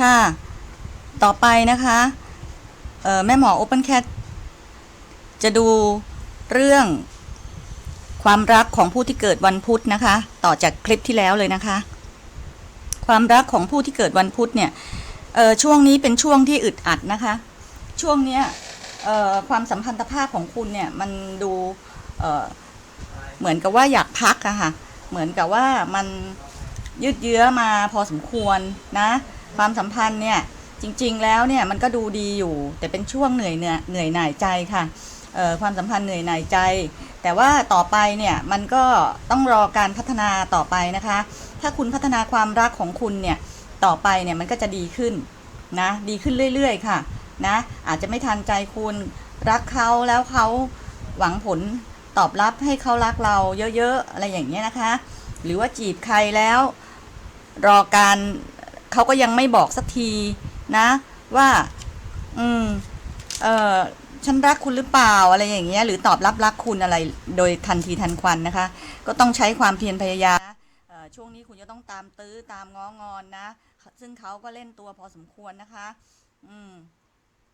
ค่ะ ต่อไปนะคะแม่หมอ Open Cat จะดูเรื่องความรักของผู้ที่เกิดวันพุธนะคะ ต่อจากคลิปที่แล้วเลยนะคะ ความรักของผู้ที่เกิดวันพุธเนี่ยช่วงนี้เป็นช่วงที่อึดอัดนะคะ ช่วงเนี้ยความสัมพันธภาพของคุณเนี่ยมันดูเเหมือนกับว่าอยากพักอะค่ะ เหมือนกับว่ามันยืดเยื้อมาพอสมควรนะ ความสัมพันธ์เนี่ยจริง ๆ แล้วเนี่ยมันก็ดูดีอยู่ แต่เป็นช่วงเหนื่อยเหนื่อยเหนื่อยหน่ายใจค่ะความสัมพันธ์เหนื่อยหน่ายใจ แต่ว่าต่อไปเนี่ยมันก็ต้องรอการพัฒนาต่อไปนะคะ ถ้าคุณพัฒนาความรักของคุณเนี่ยต่อไปเนี่ยมันก็จะดีขึ้นนะดีขึ้นเรื่อย ๆ ค่ะนะอาจจะไม่ทันใจคุณรักเขาแล้วเขาหวังผลตอบรับให้เขารักเราเยอะๆอะไรอย่างเงี้ยนะคะ หรือว่าจีบใครแล้วรอการ เขาก็ยังไม่บอกสักทีนะ ว่า อืม เออฉันรักคุณหรือเปล่าอะไรอย่างเงี้ย หรือตอบรับรักคุณอะไร โดยทันทีทันควันนะคะ ก็ต้องใช้ความเพียรพยายามช่วงนี้คุณจะต้องตามตื้อตามง้องอนนะ ซึ่งเขาก็เล่นตัวพอสมควรนะคะ อืม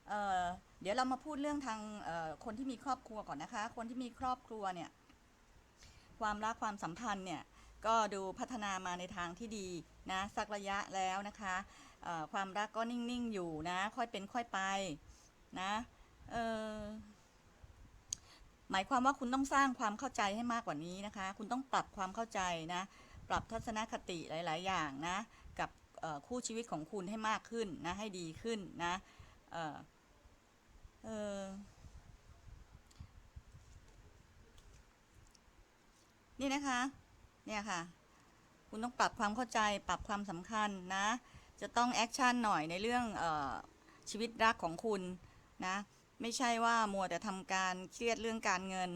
เออเดี๋ยวเรามาพูดเรื่องทางเอ่อคนที่มีครอบครัวก่อนนะคะ คนที่มีครอบครัวเนี่ย ความรักความสัมพันธ์เนี่ย ก็ดูพัฒนามาในทางที่ดีนะสักระยะแล้วนะคะความรักก็นิ่งๆอยู่นะ ค่อยเป็นค่อยไปนะหมายความว่าคุณต้องสร้างความเข้าใจให้มากกว่านี้นะคะ คุณต้องปรับความเข้าใจนะ ปรับทัศนคติหลาย ๆ อย่างนะ กับคู่ชีวิตของคุณให้มากขึ้นนะ ให้ดีขึ้นนะนี่นะคะ เนี่ยค่ะ คุณต้องปรับความเข้าใจปรับความสำคัญนะ จะต้องแอคชั่นหน่อยในเรื่องออชีวิตรักของคุณนะ ไม่ใช่ว่ามัวแต่ทำการเครียดเรื่องการเงิน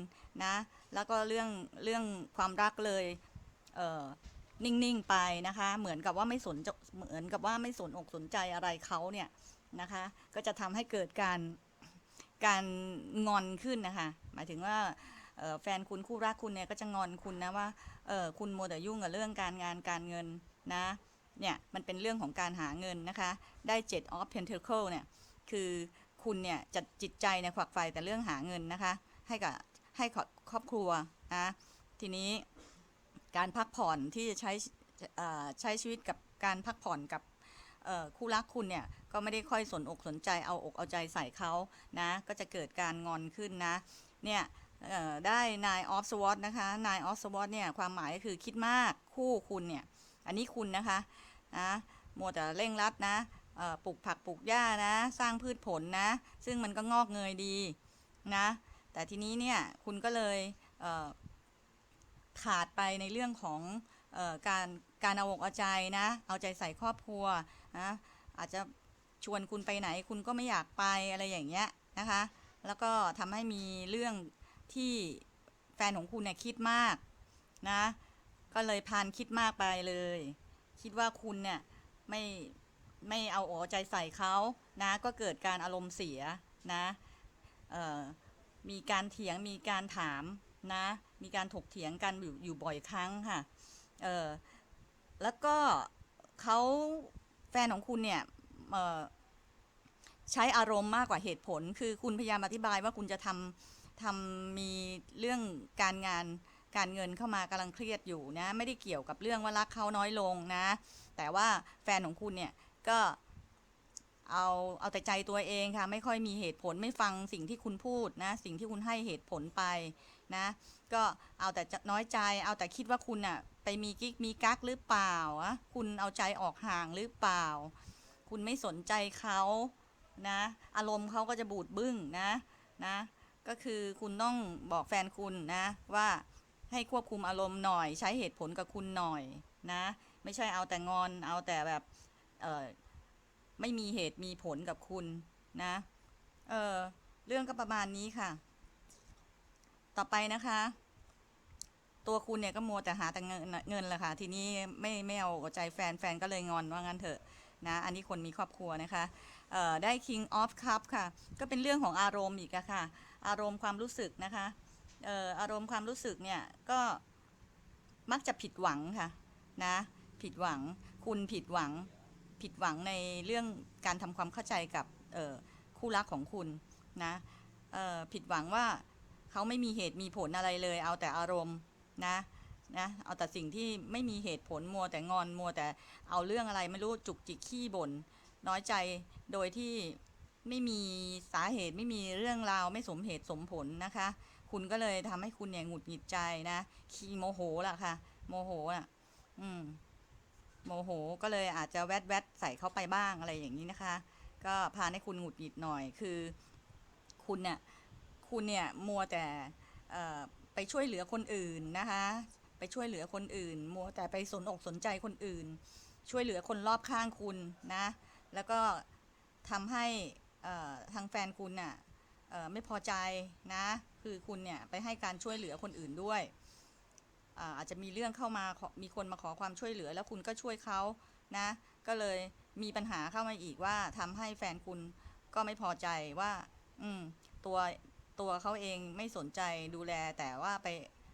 นะ แล้วก็เรื่องเรื่องความรักเลยเนิ่งๆไปนะคะ เหมือนกับว่าไม่สนเหมือนกับว่าไม่สนอกสนใจอะไรเขาเนี่ยนะคะ ก็จะทำให้เกิดการการงอนขึ้นนะคะ หมายถึงว่า แฟนคุณคู่รักคุณเนี่ยก็จะงอนคุณนะว่าเออคุณโมแต่ยุ่งกับเรื่องการงานการเงินนะเนี่ยมันเป็นเรื่องของการหาเงินนะคะ ได้ 7 of pentacle เนี่ยคือคุณเนี่ยจะจิตใจเนี่ยขวักไฟแต่เรื่องหาเงินนะคะ ให้กับให้ครอบครัวนะทีนี้การพักผ่อนที่จะใช้ใช้ชีวิตกับการพักผ่อนกับคู่รักคุณเนี่ยก็ไม่ได้ค่อยสนอกสนใจเอาอกเอาใจใส่เขานะก็จะเกิดการงอนขึ้นนะเนี่ย ได้ nine of swords นะคะ nine of swords เนี่ยความหมายก็คือคิดมากคู่คุณเนี่ย อันนี้คุณนะคะนะมัวแต่เร่งรัดนะปลูกผักปลูกหญ้านะ สร้างพืชผลนะ ซึ่งมันก็งอกเงยดีนะ แต่ทีนี้เนี่ยคุณก็เลยเขาดไปในเรื่องของออการการเอาอกเอาใจนะ เอาใจใส่ครอบครัวนะอาจจะชวนคุณไปไหนคุณก็ไม่อยากไปอะไรอย่างเงี้ยนะคะ แล้วก็ทำให้มีเรื่อง ที่แฟนของคุณเนี่ยคิดมากนะ ก็เลยพานคิดมากไปเลย คิดว่าคุณเนี่ยไม่ไม่เอาอกเอใจใส่เขานะ ก็เกิดการอารมณ์เสียนะมีการเถียงมีการถามนะ มีการถกเถียงกันอยู่อยู่บ่อยครั้งค่ะเออแล้วก็เขาแฟนของคุณเนี่ยใช้อารมณ์มากกว่าเหตุผล คือคุณพยายามอธิบายว่าคุณจะทำ ทำมีเรื่องการงานการเงินเข้ามากำลังเครียดอยู่นะ ไม่ได้เกี่ยวกับเรื่องว่ารักเขาน้อยลงนะ แต่ว่าแฟนของคุณเนี่ยก็เอาเอาแต่ใจตัวเองค่ะ ไม่ค่อยมีเหตุผลไม่ฟังสิ่งที่คุณพูดนะ สิ่งที่คุณให้เหตุผลไปนะ ก็เอาแต่น้อยใจ เอาแต่คิดว่าคุณน่ะไปมีกิ๊กมีกั๊กหรือเปล่าอะคุณเอาใจออกห่างหรือเปล่า คุณไม่สนใจเขานะ อารมณ์เขาก็จะบูดบึ้งนะนะ ก็คือคุณต้องบอกแฟนคุณนะว่าให้ควบคุมอารมณ์หน่อย ใช้เหตุผลกับคุณหน่อยนะ ไม่ใช่เอาแต่งอนเอาแต่แบบเออไม่มีเหตุมีผลกับคุณนะเออเรื่องก็ประมาณนี้ค่ะ ต่อไปนะคะ ตัวคุณเนี่ยก็มัวแต่หาแต่เงินเงินแหละค่ะ ทีนี้ไม่ไม่เอาใจแฟนแฟนก็เลยงอนว่างั้นเถอะนะอันนี้คนมีครอบครัวนะคะได้ King of Cup ค่ะ ก็เป็นเรื่องของอารมณ์อีกอะค่ะ อารมณ์ความรู้สึกนะคะเอ่ออารมณ์ความรู้สึกเนี่ยก็มักจะผิดหวังค่ะนะผิดหวังคุณผิดหวังผิดหวังในเรื่องการทำความเข้าใจกับคู่รักของคุณนะผิดหวังว่าเขาไม่มีเหตุมีผลอะไรเลย เอาแต่อารมณ์นะนะเอาแต่สิ่งที่ไม่มีเหตุผลมัวแต่งอนมัวแต่เอาเรื่องอะไรไม่รู้จุกจิกขี้บ่นน้อยใจโดยที่ ไม่มีสาเหตุไม่มีเรื่องราวไม่สมเหตุสมผลนะคะ คุณก็เลยทำให้คุณเนี่ยหงุดหงิดใจนะขี้โมโหล่ะค่ะ โมโหอะ อืม โมโหก็เลยอาจจะแวดแวดใส่เข้าไปบ้างอะไรอย่างนี้นะคะ ก็พาให้คุณหงุดหงิดหน่อยคือ คุณเนี่ยคุณเนี่ยมัวแต่ไปช่วยเหลือคนอื่นนะคะ ไปช่วยเหลือคนอื่น มัวแต่ไปสนอกสนใจคนอื่น ช่วยเหลือคนรอบข้างคุณนะ แล้วก็ทำให้ ทางแฟนคุณน่ะไม่พอใจนะ คือคุณเนี่ยไปให้การช่วยเหลือคนอื่นด้วยอาจจะมีเรื่องเข้ามา มีคนมาขอความช่วยเหลือ แล้วคุณก็ช่วยเขานะ ก็เลยมีปัญหาเข้ามาอีกว่าทำให้แฟนคุณก็ไม่พอใจว่า อืม ตัวตัวเขาเองไม่สนใจดูแล แต่ว่าไป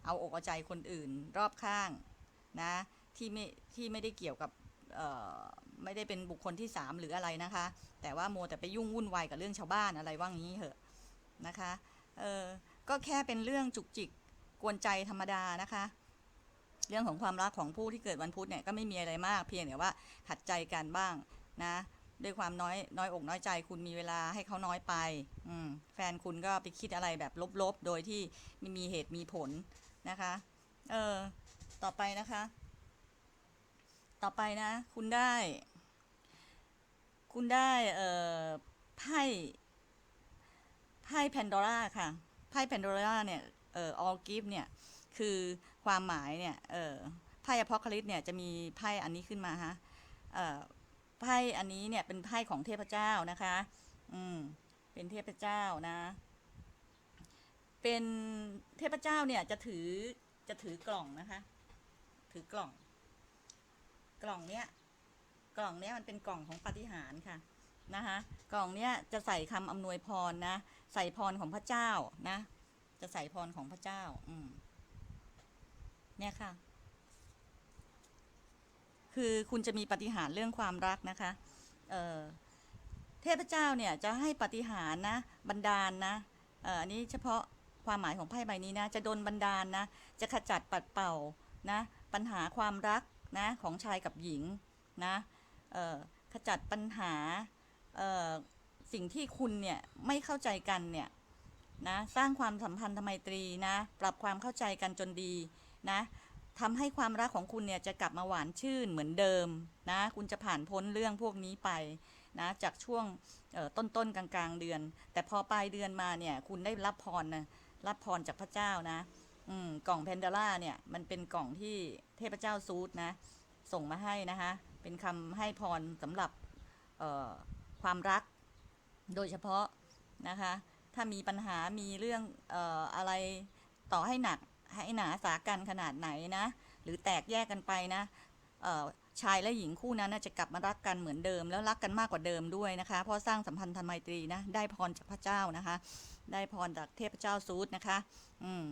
เอาอกเอาใจคนอื่นรอบข้างนะ ที่ไม่ที่ไม่ได้เกี่ยวกับ ไม่ได้เป็นบุคคลที่สามหรืออะไรนะคะ แต่ว่าโมแต่ไปยุ่งวุ่นวายกับเรื่องชาวบ้านอะไรว่างนี้เหอะนะคะเออก็แค่เป็นเรื่องจุกจิกกวนใจธรรมดานะคะ เรื่องของความรักของผู้ที่เกิดวันพุธเนี่ยก็ไม่มีอะไรมากเพียงแต่ว่าขัดใจกันบ้างนะด้วยความน้อยน้อยอกน้อยใจคุณมีเวลาให้เขาน้อยไปอืมแฟนคุณก็ไปคิดอะไรแบบลบๆ โดยที่ไม่มีเหตุมีผลนะคะ เออ ต่อไปนะคะ ต่อไปนะ คุณได้ คุณได้เอ่อไพ่ไพ่แพนดอร่าค่ะไพ่แพนดอร่าเนี่ยเอ่อ all gift เนี่ยคือความหมายเนี่ยเออไพ่อพอคลิสเนี่ยจะมีไพ่อันนี้ขึ้นมาฮะเอ่อไพ่อันนี้เนี่ยเป็นไพ่ของเทพเจ้านะคะ อืมเป็นเทพเจ้านะ เป็นเทพเจ้าเนี่ยจะถือจะถือกล่องนะคะ ถือกล่อง กล่องเนี้ย กล่องเนี้ยมันเป็นกล่องของปาฏิหาริย์ค่ะนะคะกล่องเนี้ยจะใส่คำอำนวยพรนะ ใส่พรของพระเจ้านะ จะใส่พรของพระเจ้า อืมเนี่ยค่ะ คือคุณจะมีปฏิหารเรื่องความรักนะคะ เออเทพเจ้าเนี่ยจะให้ปฏิหารนะ บันดาลนะเอออันนี้เฉพาะความหมายของไพ่ใบนี้นะ จะโดนบันดาลนะ จะขจัดปัดเป่านะ ปัญหาความรักนะ ของชายกับหญิงนะ ขจัดปัญหาสิ่งที่คุณเนี่ยไม่เข้าใจกันเนี่ยนะสร้างความสัมพันธไมตรีนะ ปรับความเข้าใจกันจนดีนะทำให้ความรักของคุณเนี่ยจะกลับมาหวานชื่นเหมือนเดิมนะคุณจะผ่านพ้นเรื่องพวกนี้ไปนะจากช่วงเอ่อต้นๆกลางๆเดือน แต่พอปลายเดือนมาเนี่ยคุณได้รับพรนะรับพรจากพระเจ้านะกล่องเพนดาร่าเนี่ยมันเป็นกล่องที่เทพเจ้าซูดนะ ส่งมาให้นะคะ เป็นคำให้พรสำหรับความรักโดยเฉพาะนะคะ ถ้ามีปัญหามีเรื่องอออะไรต่อให้หนักให้หนาสากันขนาดไหนนะ หรือแตกแยกกันไปนะชายและหญิงคู่นั้นนะจะกลับมารักกันเหมือนเดิม แล้วรักกันมากกว่าเดิมด้วยนะคะ เพราะสร้างสัมพันธไมตรีนะได้พรจากพระเจ้านะคะ ได้พรจากเทพเจ้าซูดนะคะ อืม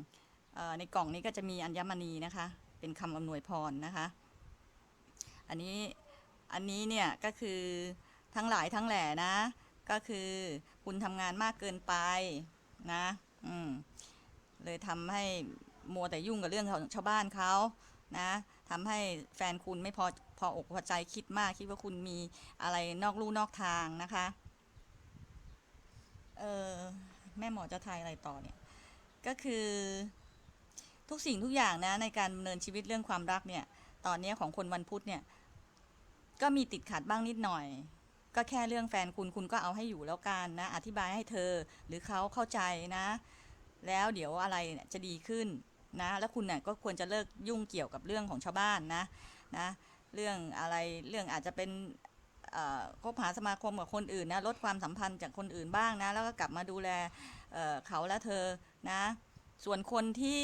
ในกล่องนี้ก็จะมีอัญมณีนะคะ เป็นคำอำนวยพรนะคะ อันนี้อันนี้เนี่ยก็คือทั้งหลายทั้งแหล่นะ ก็คือคุณทำงานมากเกินไปนะอืมเลยทำให้มัวแต่ยุ่งกับเรื่องของชาวบ้านเขานะทำให้แฟนคุณไม่พอพออกพอใจคิดมากคิดว่าคุณมีอะไรนอกลู่นอกทางนะคะเออแม่หมอจะทายอะไรต่อเนี่ยก็คือทุกสิ่งทุกอย่างนะในการดำเนินชีวิตเรื่องความรักเนี่ย ตอนนี้ของคนวันพุธเนี่ย ก็มีติดขัดบ้างนิดหน่อย ก็แค่เรื่องแฟนคุณคุณก็เอาให้อยู่แล้วกันนะ อธิบายให้เธอหรือเขาเข้าใจนะ แล้วเดี๋ยวอะไรจะดีขึ้นนะ แล้วคุณเนี่ยก็ควรจะเลิกยุ่งเกี่ยวกับเรื่องของชาวบ้านนะนะ เรื่องอะไรเรื่องอาจจะเป็นคบหาสมาคมกับคนอื่นนะลดความสัมพันธ์จากคนอื่นบ้างนะ แล้วก็กลับมาดูแลเเขาและเธอนะ ส่วนคนที่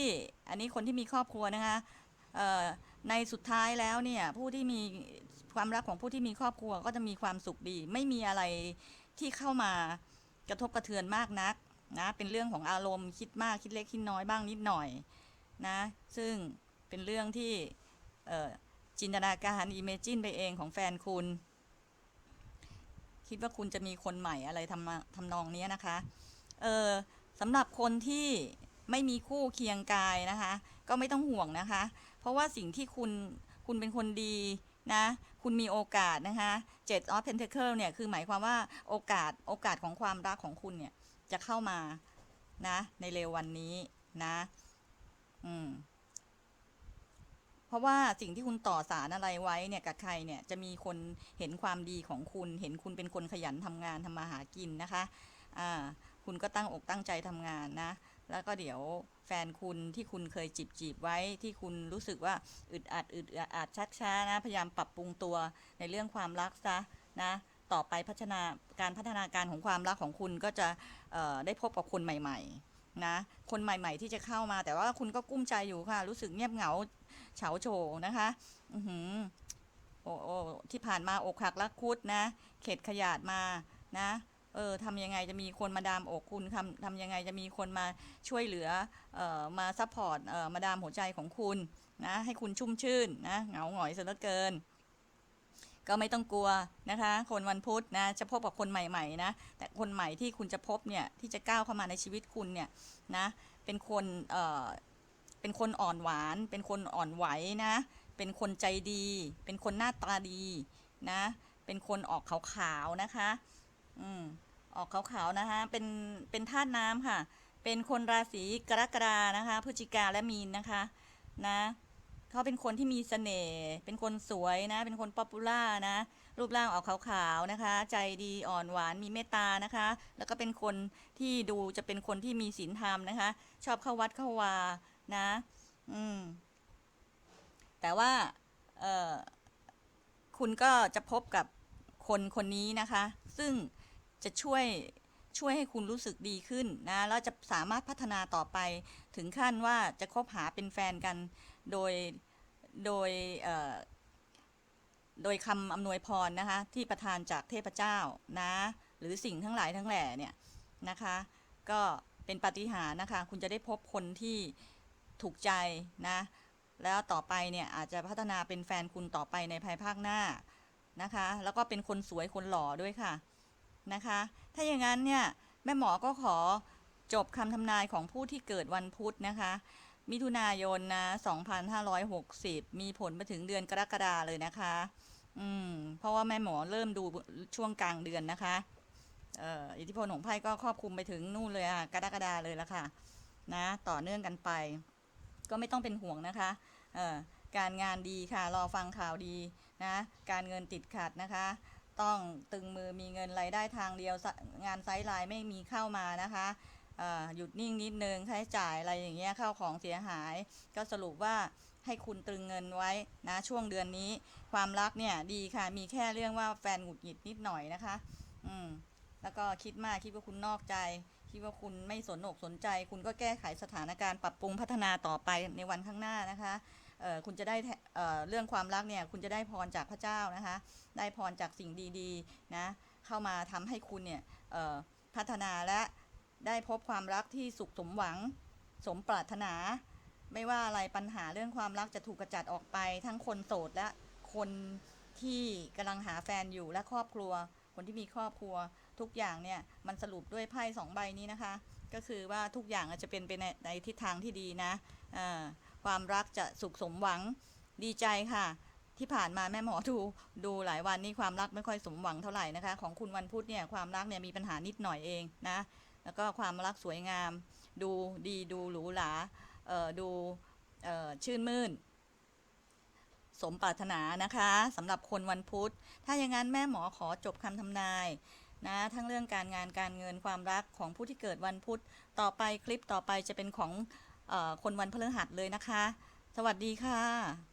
อันนี้คนที่มีครอบครัวนะคะในสุดท้ายแล้วเนี่ยผู้ที่มี ความรักของผู้ที่มีครอบครัวก็จะมีความสุขดี ไม่มีอะไรที่เข้ามากระทบกระเทือนมากนักนะเป็นเรื่องของอารมณ์คิดมากคิดเล็กคิดน้อยบ้างนิดหน่อยนะซึ่งเป็นเรื่องที่จินตนาการอิเมจินไปเองของแฟนคุณ คิดว่าคุณจะมีคนใหม่อะไรทำทำนองนี้นะคะเออสำหรับคนที่ไม่มีคู่เคียงกายนะคะ ก็ไม่ต้องห่วงนะคะ เพราะว่าสิ่งที่คุณคุณเป็นคนดีนะ คุณมีโอกาสนะคะเจ็ดออฟเพนเทเคิลเนี่ยคือหมายความว่าโอกาสโอกาสของความรักของคุณเนี่ยจะเข้ามานะในเร็ววันนี้นะอืมเพราะว่าสิ่งที่คุณต่อสารอะไรไว้เนี่ยกับใครเนี่ยจะมีคนเห็นความดีของคุณ เห็นคุณเป็นคนขยันทำงานทำมาหากินนะคะอ่าคุณก็ตั้งอกตั้งใจทำงานนะ แล้วก็เดี๋ยวแฟนคุณที่คุณเคยจีบจีบไว้ที่คุณรู้สึกว่าอึดอัดอึดอัดชักช้านะพยายามปรับปรุงตัวในเรื่องความรักซะนะต่อไปพัฒนาการพัฒนาการของความรักของคุณก็จะได้พบกับคนใหม่ ๆ นะ คนใหม่ ๆ ที่จะเข้ามา แต่ว่าคุณก็กุ้มใจอยู่ค่ะ รู้สึกเงียบเหงาเฉาโฉนะคะอือหือโอ้โอ้ที่ผ่านมาอกหักรักคุดนะ เข็ดขยาดมานะ เออทำยังไงจะมีคนมาดามอกคุณทำทำยังไงจะมีคนมาช่วยเหลือเอ่อมาซัพพอร์ตเอ่อมาดามหัวใจของคุณนะให้คุณชุ่มชื่นนะเหงาหงอยเสียเหลือเกินก็ไม่ต้องกลัวนะคะ คนวันพุธนะจะพบกับคนใหม่ๆนะ แต่คนใหม่ที่คุณจะพบเนี่ยที่จะก้าวเข้ามาในชีวิตคุณเนี่ยนะเป็นคนเอ่อเป็นคนอ่อนหวาน เป็นคนอ่อนไหวนะ เป็นคนใจดี เป็นคนหน้าตาดีนะ เป็นคนออกขาวๆนะคะ อืมออกขาวๆนะคะเป็นเป็นธาตุน้ำค่ะ เป็นคนราศีกรกฎานะคะพฤศจิกาและมีนนะคะนะเขาเป็นคนที่มีเสน่ห์เป็นคนสวยนะ เป็นคนป๊อปปูล่านะ รูปร่างออกขาวๆนะคะ ใจดีอ่อนหวานมีเมตตานะคะ แล้วก็เป็นคนที่ดูจะเป็นคนที่มีศีลธรรมนะคะ ชอบเข้าวัดเข้าวานะ อืม แต่ว่า เออคุณก็จะพบกับคนคนนี้นะคะ ซึ่ง จะช่วยช่วยให้คุณรู้สึกดีขึ้นนะแล้วจะสามารถพัฒนาต่อไป ถึงขั้นว่าจะคบหาเป็นแฟนกัน โดยโดยโดยคำอำนวยพรนะคะ ที่ประทานจากเทพเจ้านะ หรือสิ่งทั้งหลายทั้งแหล่เนี่ยนะคะ ก็เป็นปาฏิหาริย์นะคะ คุณจะได้พบคนที่ถูกใจนะ แล้วต่อไปเนี่ยอาจจะพัฒนาเป็นแฟนคุณต่อไปในภายภาคหน้านะคะ แล้วก็เป็นคนสวยคนหล่อด้วยค่ะ นะคะ ถ้าอย่างนั้นเนี่ยแม่หมอก็ขอจบคำทำนายของผู้ที่เกิดวันพุธนะคะ มิถุนายนนะ 2560 มีผลมาถึงเดือนกรกฎาเลยนะคะ อืม เพราะว่าแม่หมอเริ่มดูช่วงกลางเดือนนะคะอออิทธิพลของไพ่ก็ครอบคลุมไปถึงนู่นเลยอะกรกฎาเลยละค่ะ นะ ต่อเนื่องกันไป ก็ไม่ต้องเป็นห่วงนะคะการงานดีค่ะ รอฟังข่าวดีนะ การเงินติดขัดนะคะ ต้องตึงมือมีเงินรายได้ทางเดียวงานไซด์ไลน์ไม่มีเข้ามานะคะหยุดนิ่งนิดนึงค่าใช้จ่ายอะไรอย่างเงี้ยเข้าของเสียหาย ก็สรุปว่าให้คุณตรึงเงินไว้นะช่วงเดือนนี้ ความรักเนี่ยดีค่ะมีแค่เรื่องว่าแฟนหงุดหงิดนิดหน่อยนะคะ อืมแล้วก็คิดมากคิดว่าคุณนอกใจ คิดว่าคุณไม่สนอกสนใจ คุณก็แก้ไขสถานการณ์ปรับปรุงพัฒนาต่อไปในวันข้างหน้านะคะ คุณจะได้เเรื่องความรักเนี่ยคุณจะได้พรจากพระเจ้านะคะ ได้พรจากสิ่งดีๆนะเข้ามาทำให้คุณเนี่ยพัฒนาและได้พบความรักที่สุขสมหวังสมปรารถนา ไม่ว่าอะไรปัญหาเรื่องความรักจะถูกกระจัดออกไป ทั้งคนโสดและคนที่กำลังหาแฟนอยู่และครอบครัว คนที่มีครอบครัวทุกอย่างเนี่ยมันสรุปด้วยไพ่สองใบนี้นะคะ ก็คือว่าทุกอย่างจจะเป็นไปในในทิศทางที่ดีนะอ่า ความรักจะสุขสมหวังดีใจค่ะ ที่ผ่านมาแม่หมอดูดูหลายวันนี่ความรักไม่ค่อยสมหวังเท่าไหร่นะคะ ของคุณวันพุธเนี่ยความรักเนี่ยมีปัญหานิดหน่อยเองนะ แล้วก็ความรักสวยงาม ดูดีดูหรูหราเอ่อดูเอ่อชื่นมื่นสมปรารถนานะคะสำหรับคนวันพุธ ถ้าอย่างนั้นแม่หมอขอจบคำทำนายนะทั้งเรื่องการงานการเงินความรักของผู้ที่เกิดวันพุธ ต่อไปคลิปต่อไปจะเป็นของ คนวันพฤหัสเลยนะคะ สวัสดีค่ะ